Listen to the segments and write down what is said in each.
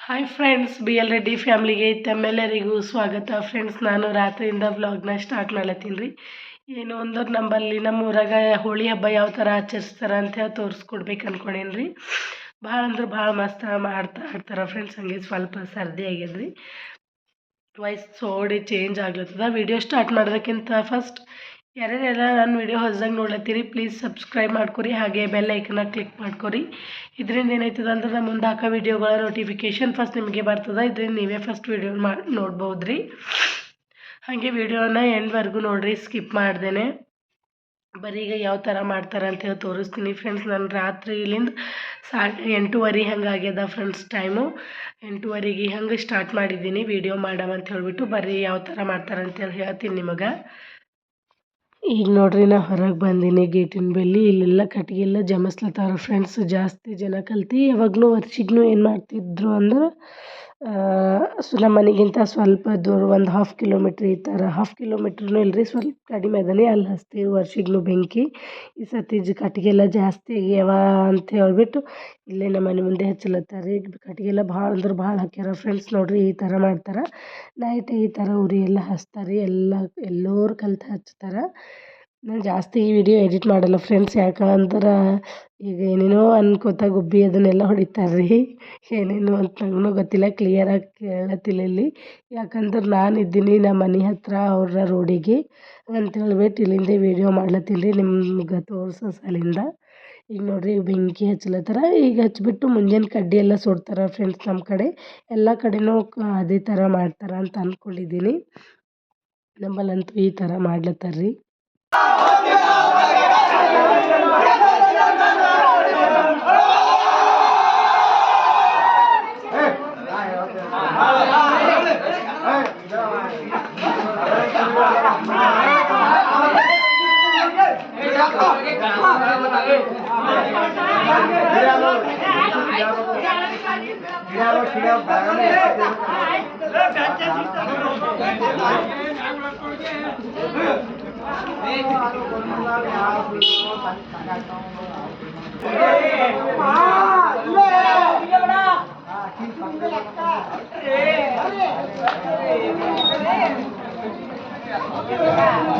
Hi friends B L Reddy ಫ್ಯಾಮ್ಲಿಗೆ ತಮ್ಮೆಲ್ಲರಿಗೂ ಸ್ವಾಗತ. Friends ನಾನು ರಾತ್ರಿಯಿಂದ ವ್ಲಾಗ್ನ ಸ್ಟಾರ್ಟ್ ಮಾಡ್ಲತ್ತೀನಿ ರೀ. ಏನು ಅಂದ್ರೆ ನಂಬಲ್ಲಿ ನಮ್ಮ ಊರಾಗ ಹೋಳಿ ಹಬ್ಬ ಯಾವ ಥರ ಆಚರಿಸ್ತಾರೆ ಅಂತ ಹೇಳಿ ತೋರಿಸ್ಕೊಡ್ಬೇಕು ಅಂದ್ಕೊಂಡೇನು ರೀ. ಭಾಳ ಅಂದ್ರೆ ಭಾಳ ಮಸ್ತ್ ಮಾಡ್ತಾ ಆಡ್ತಾರೆ ಫ್ರೆಂಡ್ಸ್ ಹಂಗೆ ಸ್ವಲ್ಪ ಸರ್ದಿ ರೀ ವಾಯ್ಸ್ ಸೋಡಿ ಚೇಂಜ್ ಆಗ್ಲತ್ತದ. ವಿಡಿಯೋ ಸ್ಟಾರ್ಟ್ ಮಾಡೋದಕ್ಕಿಂತ ಫಸ್ಟ್ ಯಾರ್ಯಾರೆಲ್ಲ ನನ್ನ ವಿಡಿಯೋ ಹೊಸ್ದಾಗಿ ನೋಡ್ಲತ್ತೀರಿ ಪ್ಲೀಸ್ ಸಬ್ಸ್ಕ್ರೈಬ್ ಮಾಡ್ಕೊರಿ, ಹಾಗೆ ಬೆಲ್ ಐಕನ್ನ ಕ್ಲಿಕ್ ಮಾಡ್ಕೊರಿ. ಇದರಿಂದ ಏನಾಯ್ತದ ಅಂದ್ರೆ ನಮ್ಮ ಮುಂದೆ ಹಾಕೋ ವಿಡಿಯೋಗಳ ನೋಟಿಫಿಕೇಷನ್ ಫಸ್ಟ್ ನಿಮಗೆ ಬರ್ತದೆ, ಇದರಿಂದ ನೀವೇ ಫಸ್ಟ್ ವಿಡಿಯೋ ಮಾಡಿ ನೋಡ್ಬೋದು ರೀ ಹಾಗೆ ವಿಡಿಯೋನ ಎಂಡ್ವರೆಗೂ ನೋಡಿರಿ ಸ್ಕಿಪ್ ಮಾಡ್ದೇನೆ. ಬರೀ ಈಗ ಯಾವ ಥರ ಮಾಡ್ತಾರೆ ಅಂತ ಹೇಳಿ ತೋರಿಸ್ತೀನಿ ಫ್ರೆಂಡ್ಸ್ ನಾನು ರಾತ್ರಿ ಇಲ್ಲಿಂದ ಸಾ ಎಂಟೂವರೆ ಹಂಗೆ ಆಗ್ಯದ ಫ್ರೆಂಡ್ಸ್ ಟೈಮು ಎಂಟೂವರೆಗೆ ಹಂಗೆ ಸ್ಟಾರ್ಟ್ ಮಾಡಿದ್ದೀನಿ ವಿಡಿಯೋ ಮಾಡಮ ಅಂತ ಹೇಳ್ಬಿಟ್ಟು ಬರೀ ಯಾವ ಥರ ಮಾಡ್ತಾರೆ ಅಂತೇಳಿ ಹೇಳ್ತೀನಿ ನಿಮಗೆ. ಈಗ ನೋಡ್ರಿ ನಾ ಹೊರಗೆ ಬಂದೀನಿ ಗೇಟಿನ ಬಳಿ ಇಲ್ಲೆಲ್ಲ ಕಟ್ಟಿಗೆ ಎಲ್ಲ ಜಮಿಸ್ಲತ್ತಾರ ಫ್ರೆಂಡ್ಸ್ ಜಾಸ್ತಿ ಜನ ಕಲ್ತು, ಯಾವಾಗಲೂ ವರ್ಷಿಗೂ ಏನು ಮಾಡ್ತಿದ್ರು ಅಂದ್ರೆ ಸೊ ನಮ್ಮ ಮನೆಗಿಂತ ಸ್ವಲ್ಪ ದೂರ ಒಂದು ಹಾಫ್ ಕಿಲೋಮೀಟ್ರ್ ಈ ಥರ ಹಾಫ್ ಕಿಲೋಮೀಟ್ರ್ನೂ ಇಲ್ಲ ರೀ ಸ್ವಲ್ಪ ಕಡಿಮೆ ಅದನೇ ಅಲ್ಲಿ. ಹಚ್ತೀವಿ ವರ್ಷಿಗೂ ಬೆಂಕಿ, ಈ ಸತಿ ಕಟ್ಟಿಗೆಲ್ಲ ಎಲ್ಲ ಜಾಸ್ತಿ ಆಗ್ಯಾವ ಅಂತ ಹೇಳ್ಬಿಟ್ಟು ಇಲ್ಲೇ ನಮ್ಮ ಮನೆ ಮುಂದೆ ಹಚ್ಚಲತ್ತಾರ. ರೀ ಕಟ್ಟಿಗೆ ಎಲ್ಲ ಭಾಳ ಅಂದ್ರೆ ಭಾಳ ಹಾಕ್ಯಾರ ಫ್ರೆಂಡ್ಸ್ ನೋಡಿರಿ, ಈ ಥರ ಮಾಡ್ತಾರೆ. ನೈಟ್ ಈ ಥರ ಉರಿ ಎಲ್ಲ ಹಚ್ತಾರೆ, ಎಲ್ಲ ಎಲ್ಲರೂ ಕಲ್ತು ಹಚ್ತಾರೆ. ನಾನು ಜಾಸ್ತಿ ವಿಡಿಯೋ ಎಡಿಟ್ ಮಾಡಲ್ಲ ಫ್ರೆಂಡ್ಸ್, ಯಾಕಂದ್ರೆ ಈಗ ಏನೇನೋ ಅನ್ಕೋತ ಗುಬ್ಬಿ ಅದನ್ನೆಲ್ಲ ಹೊಡಿತಾರೆ ರೀ ಏನೇನು ಅಂತ ನನಗೂ ಗೊತ್ತಿಲ್ಲ ಕ್ಲಿಯರಾಗಿ ಕೇಳತ್ತಿಲ್ಲ ಇಲ್ಲಿ. ಯಾಕಂದ್ರೆ ನಾನು ಇದ್ದೀನಿ ನಮ್ಮ ಮನೆ ಹತ್ತಿರ ಅವರ ರೋಡಿಗೆ. ಅಂತ ಹೇಳ್ಬಿಟ್ಟು ಇಲ್ಲಿಂದ ವಿಡಿಯೋ ಮಾಡ್ಲತ್ತೀನಿ ರೀ ನಿಮ್ಗೆ ತೋರ್ಸೋ ಸಲಿಂದ. ಈಗ ನೋಡಿರಿ ಬೆಂಕಿ ಹಚ್ಲತ್ತಾರ ಈಗ ಹಚ್ಬಿಟ್ಟು ಮುಂಜಾನೆ ಕಡ್ಡಿ ಎಲ್ಲ ಸುಡ್ತಾರೆ ಫ್ರೆಂಡ್ಸ್ ನಮ್ಮ ಕಡೆ. ಎಲ್ಲ ಕಡೆನೂ ಅದೇ ಥರ ಮಾಡ್ತಾರೆ ಅಂತ ಅಂದ್ಕೊಂಡಿದ್ದೀನಿ ನಮ್ಮಲ್ಲಂತೂ ಈ ಥರ ছিল বাগানে Yeah.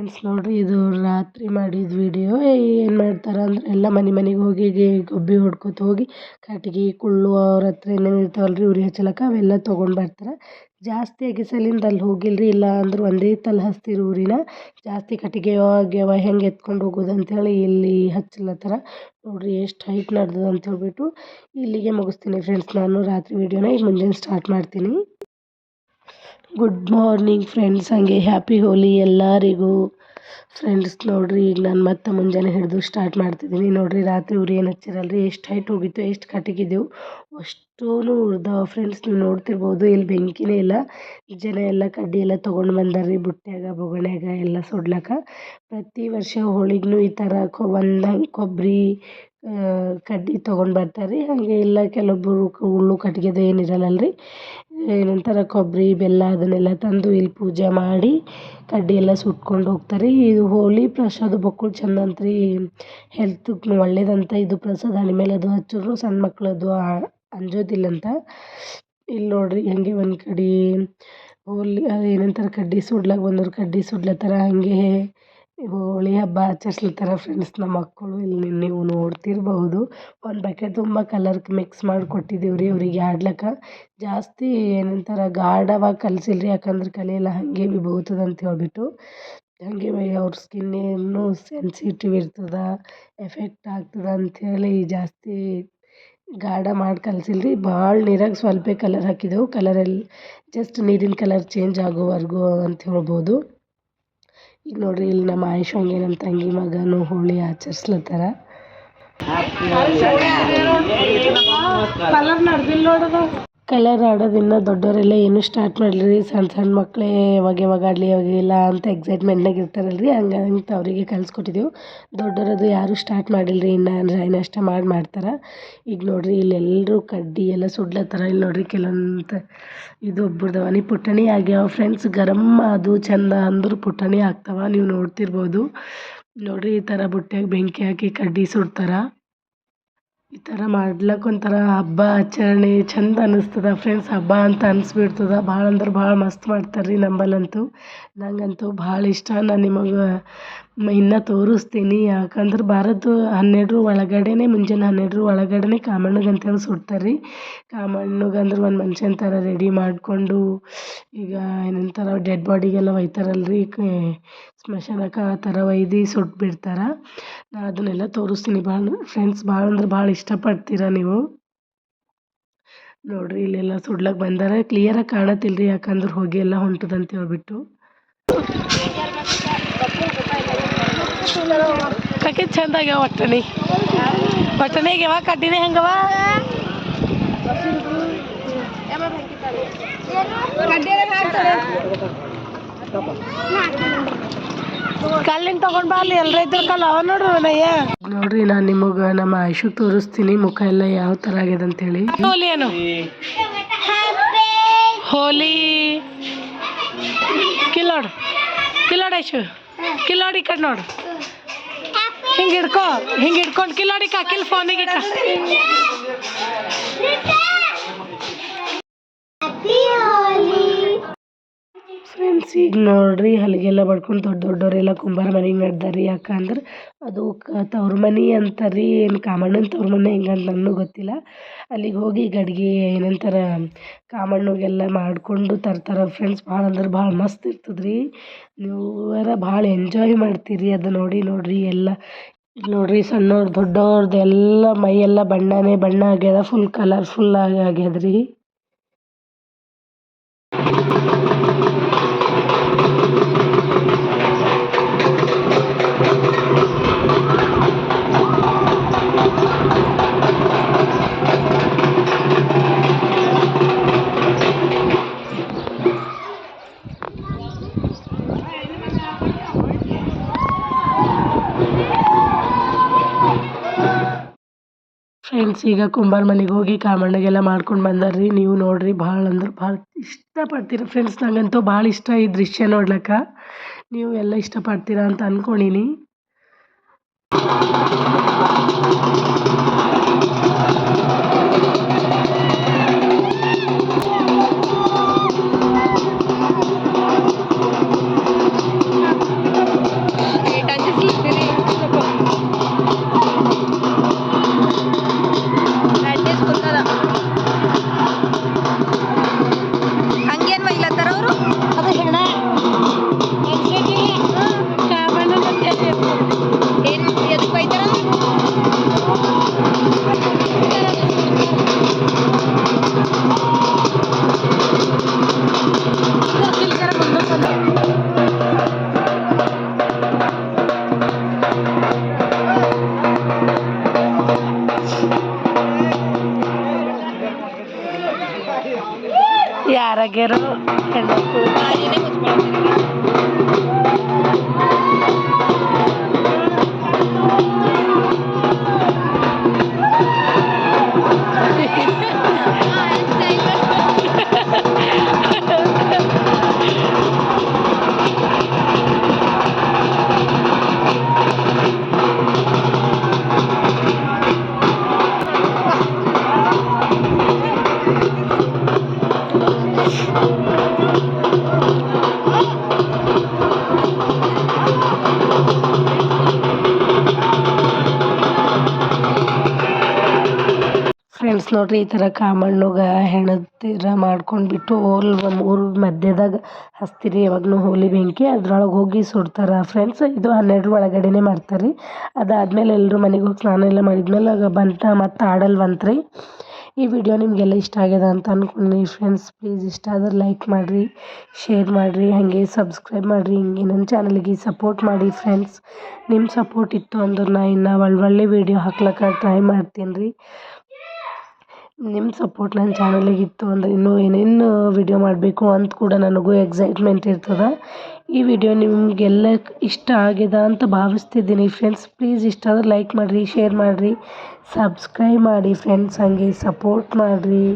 ಫ್ರೆಂಡ್ಸ್ ನೋಡಿರಿ, ಇದು ರಾತ್ರಿ ಮಾಡಿದ ವಿಡಿಯೋ ಏನು ಮಾಡ್ತಾರೆ ಅಂದ್ರೆ, ಎಲ್ಲ ಮನೆ ಮನೆಗೆ ಹೋಗಿ ಗೊಬ್ಬಿ ಹೊಡ್ಕೊತ ಹೋಗಿ, ಕಟ್ಗೆ, ಕುಳ್ಳು ಅವ್ರ ಹತ್ರ ಏನೇನು ಇರ್ತಾವಲ್ರಿ ಉರಿ ಹಚ್ಚಲಕ್ಕ ಅವೆಲ್ಲ ತೊಗೊಂಡು ಬರ್ತಾರೆ. ಜಾಸ್ತಿ ಅಗಿಸಲಿಂದ ಅಲ್ಲಿ ಹೋಗಿಲ್ರಿ, ಇಲ್ಲ ಅಂದ್ರೆ ಒಂದೇ ತಲೆ ಹಸ್ತಿರು ಊರಿನ. ಜಾಸ್ತಿ ಕಟ್ಟಿಗೆ ಆಗ್ಯಾವ ಹೆಂಗೆ ಎತ್ಕೊಂಡು ಹೋಗೋದು ಅಂಥೇಳಿ ಇಲ್ಲಿ ಹಚ್ಚಲತ್ತಾರ. ನೋಡಿರಿ, ಎಷ್ಟು ಹೈಟ್ ನಡ್ದದ ಅಂತ ಹೇಳ್ಬಿಟ್ಟು ಇಲ್ಲಿಗೆ ಮುಗಿಸ್ತೀನಿ ಫ್ರೆಂಡ್ಸ್. ನಾನು ರಾತ್ರಿ ವಿಡಿಯೋನ ಈಗ ಮುಂಜಾನೆ ಸ್ಟಾರ್ಟ್ ಮಾಡ್ತೀನಿ. ಗುಡ್ ಮಾರ್ನಿಂಗ್ ಫ್ರೆಂಡ್ಸ್ ಹಂಗೆ ಹ್ಯಾಪಿ ಹೋಲಿ ಎಲ್ಲರಿಗೂ. ಫ್ರೆಂಡ್ಸ್ ನೋಡಿರಿ, ಈಗ ನಾನು ಮತ್ತೆ ಮುಂಜಾನೆ ಹಿಡಿದು ಸ್ಟಾರ್ಟ್ ಮಾಡ್ತಿದ್ದೀನಿ ನೋಡಿರಿ, ರಾತ್ರಿ ಉರಿ ಏನು ಹಚ್ಚಿರಲ್ರಿ? ಎಷ್ಟು ಹೈಟ್ ಹೋಗಿತ್ತು ಎಷ್ಟು ಕಟ್ಟಿಗಿದ್ದೆವು ಅಷ್ಟೂ ಉರ್ದಾವ ಫ್ರೆಂಡ್ಸ್ ನೀವು ನೋಡ್ತಿರ್ಬೋದು. ಇಲ್ಲಿ ಬೆಂಕಿನೇ ಇಲ್ಲ. ಜನ ಎಲ್ಲ ಕಡ್ಡಿ ಎಲ್ಲ ತೊಗೊಂಡು ಬಂದಾರ್ರಿ. ಬುಟ್ಟ್ಯಾಗ, ಬೊಗಣ್ಯಾಗ ಎಲ್ಲ ಸುಡ್ಲಕ್ಕ. ಪ್ರತಿ ವರ್ಷ ಹೋಳಿಗೂ ಈ ಥರ ಕೊ ಒಂದು ಕೊಬ್ಬರಿ ಕಡ್ಡಿ ತೊಗೊಂಡು ಬರ್ತಾರೆ. ರೀ ಹಾಗೆ ಇಲ್ಲ ಕೆಲವೊಬ್ಬರು ಉಳ್ಳು ಕಟ್ಗೆದು ಏನು ಇರಲ್ಲಲ್ಲ ರೀ ಏನಂತಾರೆ ಕೊಬ್ಬರಿ, ಬೆಲ್ಲ ಅದನ್ನೆಲ್ಲ ತಂದು ಇಲ್ಲಿ ಪೂಜೆ ಮಾಡಿ ಕಡ್ಡಿ ಎಲ್ಲ ಸುಟ್ಕೊಂಡು ಹೋಗ್ತಾರೆ. ಇದು ಹೋಳಿ ಪ್ರಸಾದ ಬಕ್ಕುಳ್ ಚಂದ ಅಂತ ರೀ ಹೆಲ್ತ್ಗೆ ಒಳ್ಳೇದಂತ ಇದು ಪ್ರಸಾದ. ಹಣೆ ಮೇಲೆ ಅದು ಹಚ್ಚಿದ್ರು ಸಣ್ಣ ಮಕ್ಳದು ಅಂಜೋದಿಲ್ಲಂತ. ಇಲ್ಲಿ ನೋಡ್ರಿ, ಹಂಗೆ ಒಂದು ಕಡೆ ಹೋಲಿ ಅದು ಏನಂತಾರೆ, ಕಡ್ಡಿ ಸುಡ್ಲಾಕ ಬಂದವ್ರು ಕಡ್ಡಿ ಸುಡ್ಲತ್ತಾರ. ಹಾಗೆ ಹೋಳಿ ಹಬ್ಬ ಆಚರಿಸ್ಲತ್ತಾರ ಫ್ರೆಂಡ್ಸ್ ನಮ್ಮ ಮಕ್ಕಳು ಇಲ್ಲಿ ನೀವು ನೋಡ್ತಿರಬಹುದು. ಒಂದು ಬಕೆಟ್ ತುಂಬ ಕಲರ್ ಮಿಕ್ಸ್ ಮಾಡಿ ಕೊಟ್ಟಿದ್ದೀವಿ ರೀ ಅವ್ರಿಗೆ ಆಡ್ಲಿಕ್ಕೆ. ಜಾಸ್ತಿ ಏನಂತಾರೆ ಗಾಢವಾಗಿ ಕಲಸಿಲ್ಲ ರೀ ಯಾಕಂದ್ರೆ ಕಲಿಯಲ್ಲ ಹಾಗೆ ಭೀ ಬೋಗ್ತದೆ ಅಂತ ಹೇಳಿಬಿಟ್ಟು. ಹಾಗೆ ಅವ್ರ ಸ್ಕಿನ್ ಏನು ಸೆನ್ಸಿಟಿವ್ ಇರ್ತದೆ ಎಫೆಕ್ಟ್ ಆಗ್ತದೆ ಅಂಥೇಳಿ ಜಾಸ್ತಿ ಗಾಢ ಮಾಡಿ ಕಲಿಸಿಲ್ಲ ರೀ ಭಾಳ ನೀರಾಗಿ ಸ್ವಲ್ಪ ಕಲರ್ ಹಾಕಿದೆವು. ಕಲರಲ್ಲಿ ಜಸ್ಟ್ ನೀರಿನ ಕಲರ್ ಚೇಂಜ್ ಆಗೋವರೆಗೂ ಅಂತ ಹೇಳ್ಬೋದು. ಈಗ ನೋಡ್ರಿ ಇಲ್ಲಿ ನಮ್ಮ ಆಯುಷಂಗೆ ನಮ್ಮ ತಂಗಿ ಮಗನು ಹೋಳಿ ಆಚರಿಸ್ಲತ್ತಾರ. ಕಲರ್ ನೋಡೋದು ಕಲರ್ ಆಡೋದು ದೊಡ್ಡೋರೆಲ್ಲ ದೊಡ್ಡವರೆಲ್ಲ ಏನೂ ಸ್ಟಾರ್ಟ್ ಮಾಡಲಿ ಸಣ್ಣ ಸಣ್ಣ ಮಕ್ಕಳೇ ಯಾವಾಗ ಯಾವಾಗ ಆಡಲಿ ಯಾವಾಗ ಇಲ್ಲ ಅಂತ ಎಕ್ಸೈಟ್ಮೆಂಟ್ನಾಗ ಇರ್ತಾರಲ್ರಿ? ರೀ ಹಂಗೆ ಅಂತ ಅವರಿಗೆ ಕಲಿಸ್ಕೊಟ್ಟಿದ್ದೆವು ದೊಡ್ಡವರದು ಯಾರೂ ಸ್ಟಾರ್ಟ್ ಮಾಡಿಲ್ಲ ರೀ ಇನ್ನು ಅಂದ್ರೆ ಇನ್ನಷ್ಟ ಮಾಡಿ ಮಾಡ್ತಾರೆ? ಈಗ ನೋಡಿರಿ ಇಲ್ಲೆಲ್ಲರೂ ಕಡ್ಡಿ ಎಲ್ಲ ಸುಡ್ಲತ್ತಾರ. ಇಲ್ಲಿ ನೋಡಿರಿ ಕೆಲವೊಂದು ಇದು ಒಬ್ಬರದವ ಪುಟಾಣಿ ಆಗ್ಯಾವ ಫ್ರೆಂಡ್ಸ್ ಗರಮ್ ಅದು ಚಂದ ಅಂದ್ರೆ ಪುಟಾಣಿ ಆಗ್ತಾವ. ನೀವು ನೋಡ್ತಿರ್ಬೋದು. ನೋಡಿರಿ ಈ ಥರ ಬುಟ್ಟಿಯಾಗ ಬೆಂಕಿ ಹಾಕಿ ಕಡ್ಡಿ ಸುಡ್ತಾರೆ. ಈ ಥರ ಮಾಡ್ಲಿಕ್ಕೆ ಒಂಥರ ಹಬ್ಬ ಆಚರಣೆ ಚಂದ ಅನ್ನಿಸ್ತದ. ಫ್ರೆಂಡ್ಸ್ ಹಬ್ಬ ಅಂತ ಅನ್ಸ್ಬಿಡ್ತದೆ ಭಾಳ ಅಂದ್ರೆ ಭಾಳ ಮಸ್ತ್ ಮಾಡ್ತಾರೆ ರೀ ನಂಬಲ್ಲಂತೂ ನಂಗಂತೂ ಭಾಳ ಇಷ್ಟ. ನಾನು ನಿಮಗೆ ಇನ್ನೂ ತೋರಿಸ್ತೀನಿ. ಯಾಕಂದ್ರೆ ಭಾರತ ಹನ್ನೆರಡರ ಒಳಗಡೆನೇ, ಮುಂಜಾನೆ ಹನ್ನೆರಡರ ಒಳಗಡೆನೇ ಕಾಮಣ್ಣಗೆ ಅಂತೇಳಿ ಸುಡ್ತಾರೆ. ರೀ ಕಾಮಣ್ಣಗೆ ಅಂದ್ರೆ ಒಂದು ಮನುಷ್ಯನ ಥರ ರೆಡಿ ಮಾಡಿಕೊಂಡು, ಈಗ ಏನಂತಾರೆ ಡೆಡ್ ಬಾಡಿಗೆಲ್ಲ ಒಯ್ತಾರಲ್ಲ ರೀ ಸ್ಮಶಾನಕ್ಕೆ ಆ ಥರ ಒಯ್ದು ಸುಟ್ಟು ಬಿಡ್ತಾರೆ ನಾ ಅದನ್ನೆಲ್ಲ ತೋರಿಸ್ತೀನಿ. ಭಾಳ ಫ್ರೆಂಡ್ಸ್ ಭಾಳ ಅಂದ್ರೆ ಭಾಳ ಇಷ್ಟಪಡ್ತೀರ ನೀವು. ನೋಡಿರಿ, ಇಲ್ಲೆಲ್ಲ ಸುಡ್ಲಕ್ಕೆ ಬಂದಾರ. ಕ್ಲಿಯರಾಗಿ ಕಾಣತ್ತಿಲ್ಲ ರೀ ಯಾಕಂದ್ರೆ ಹೊಗೆ ಎಲ್ಲ ಹೊಂಟದ ಅಂತ ಹೇಳ್ಬಿಟ್ಟು. ಕಕ್ಕೆ ಚಂದ ಆಗ್ಯಾವ ಒಟ್ಟಣಿ ಒಟ್ಟಣಿ ಆಗ್ಯಾವ ಕಡ್ಡಿನೇ ಹೆಂಗವ? ಕಲ್ಲಿನ ತಗೊಂಡ್ ಬಾ ಅಲ್ಲಿ ಎಲ್ಲರ ಇದ್ರ ಕಲ್ಲ ಅವ ನೋಡ್ರಿ ನಯ್ಯ ನೋಡ್ರಿ ನಾನು ನಿಮಗೆ ನಮ್ಮ ಆಯುಷಕ್ ತೋರಿಸ್ತೀನಿ ಮುಖ ಎಲ್ಲ ಯಾವ ತರ ಆಗ್ಯದ ಅಂತೇಳಿ. ಹೋಲಿ ಏನು? ಹೋಲಿ. ಕಿಲ್ಲೋಡ್ ಕಿಲ್ಲೋಡ್ ಐಶು ಕಿಲ್ಲೋಡ್ ಈ ಕಡೆ ನೋಡು ಹಿಂಗೆ ಹಿಡ್ಕೊ ಹಿಂಗೆ ಹಿಡ್ಕೊಂಡು ಕಿಲ್ಲೋಡಿ ಕಾಕಿಲ್ ಫೋನಿಗೆ ಇಟ್ಟ ಈಗ ನೋಡ್ರಿ, ಹಲಗೆಲ್ಲ ಬಡ್ಕೊಂಡು ದೊಡ್ಡ ದೊಡ್ಡವರೆಲ್ಲ ಕುಂಬಾರ ಮನೆಗೆ ರೀ ಯಾಕಂದ್ರೆ ಅದು ಕ ತವ್ರ ಮನೆ ರೀ ಏನು ಕಾಮಣ್ಣನ ತವ್ರ ಮನೆ ಹೆಂಗಂತ ನನಗೂ ಗೊತ್ತಿಲ್ಲ. ಅಲ್ಲಿಗೆ ಹೋಗಿ ಗಡ್ಗೆ ಏನಂತಾರೆ, ಕಾಮಣ್ಣಗೆಲ್ಲ ಮಾಡಿಕೊಂಡು ತರ್ತಾರೆ ಫ್ರೆಂಡ್ಸ್ ಭಾಳ ಅಂದ್ರೆ ಭಾಳ ಮಸ್ತ್ ಇರ್ತದೆ ರೀ ನೀವರ ಭಾಳ ಎಂಜಾಯ್ ಮಾಡ್ತೀರಿ ಅದು ನೋಡಿ ನೋಡ್ರಿ ಎಲ್ಲ. ಈಗ ನೋಡ್ರಿ ಸಣ್ಣವ್ರು ದೊಡ್ಡವ್ರದ್ದು ಎಲ್ಲ ಮೈ ಎಲ್ಲ ಬಣ್ಣನೇ ಬಣ್ಣ ಆಗ್ಯದ ಫುಲ್ ಕಲರ್ಫುಲ್ ಆಗಿ ಆಗ್ಯದ ರೀ ಫ್ರೆಂಡ್ಸ್ ಈಗ ಕುಂಬಾರ ಮನೆಗೆ ಹೋಗಿ ಕಾಮಣ್ಣಗೆಲ್ಲ ಮಾಡ್ಕೊಂಡು ಬಂದಾರ ರೀ ನೀವು ನೋಡ್ರಿ, ಭಾಳ ಅಂದ್ರೆ ಭಾಳ ಇಷ್ಟಪಡ್ತೀರ. ಫ್ರೆಂಡ್ಸ್ ನಂಗಂತೂ ಭಾಳ ಇಷ್ಟ ಈ ದೃಶ್ಯ ನೋಡ್ಲಿಕ್ಕೆ. ನೀವು ಎಲ್ಲ ಇಷ್ಟಪಡ್ತೀರಾ ಅಂತ ಅಂದ್ಕೊಂಡೀನಿ ಯಾರಾಗ್ಯಾರೋ ಹೆಣ್ಮಕ್ಳು ಫ್ರೆಂಡ್ಸ್ ನೋಡ್ರಿ ಈ ಥರ ಕಾಮಣ್ಣಗೆ ಹೆಣದ ಮಾಡ್ಕೊಂಡ್ಬಿಟ್ಟು ಹೋಲ್ ಊರ ಮಧ್ಯದಾಗ ಹಸ್ತಿರಿ ಯಾವಾಗಲೂ ಹೋಲಿ ಬೆಂಕಿ, ಅದ್ರೊಳಗೆ ಹೋಗಿ ಸುಡ್ತಾರೆ. ಫ್ರೆಂಡ್ಸ್ ಇದು ಹನ್ನೆರಡರ ಒಳಗಡೆನೇ ಮಾಡ್ತಾರೆ ರೀ ಅದಾದಮೇಲೆ ಎಲ್ಲರೂ ಮನೆಗೆ ಹೋಗಿ ಸ್ನಾನ ಎಲ್ಲ ಮಾಡಿದ್ಮೇಲೆ ಬಂಟ ಮತ್ತು ಆಡಲ್ವಂತ್ರಿ. ಈ ವಿಡಿಯೋ ನಿಮಗೆಲ್ಲ ಇಷ್ಟ ಆಗ್ಯದ ಅಂತ ಅಂದ್ಕೊಂಡ್ನಿ ಫ್ರೆಂಡ್ಸ್ ಪ್ಲೀಸ್ ಇಷ್ಟ ಆದ್ರೆ ಲೈಕ್ ಮಾಡಿರಿ ಶೇರ್ ಮಾಡಿರಿ, ಹಾಗೆ ಸಬ್ಸ್ಕ್ರೈಬ್ ಮಾಡಿರಿ, ಹಿಂಗೆ ನನ್ನ ಚಾನಲ್ಗೆ ಸಪೋರ್ಟ್ ಮಾಡಿ. ಫ್ರೆಂಡ್ಸ್ ನಿಮ್ಮ ಸಪೋರ್ಟ್ ಇತ್ತು ಅಂದ್ರೆ ನಾ ಇನ್ನು ಒಳ್ಳೊಳ್ಳೆ ವಿಡಿಯೋ ಹಾಕ್ಲಿಕ್ಕೆ ಟ್ರೈ ಮಾಡ್ತೀನಿ ರೀ ನಿಮ್ಮ ಸಪೋರ್ಟ್ ನನ್ನ ಚಾನಲಿಗೆ ಇತ್ತು ಅಂದರೆ ಇನ್ನೂ ಏನೇನು ವಿಡಿಯೋ ಮಾಡಬೇಕು ಅಂತ ಕೂಡ ನನಗೂ ಎಕ್ಸೈಟ್ಮೆಂಟ್ ಇರ್ತದೆ. ಈ ವಿಡಿಯೋ ನಿಮಗೆಲ್ಲ ಇಷ್ಟ ಆಗಿದೆ ಅಂತ ಭಾವಿಸ್ತಿದ್ದೀನಿ ಫ್ರೆಂಡ್ಸ್ ಪ್ಲೀಸ್ ಇಷ್ಟ ಆದ್ರೆ ಲೈಕ್ ಮಾಡಿರಿ ಶೇರ್ ಮಾಡಿರಿ ಸಬ್ಸ್ಕ್ರೈಬ್ ಮಾಡಿ ಫ್ರೆಂಡ್ಸ್ ಹಂಗೆ ಸಪೋರ್ಟ್ ಮಾಡಿರಿ.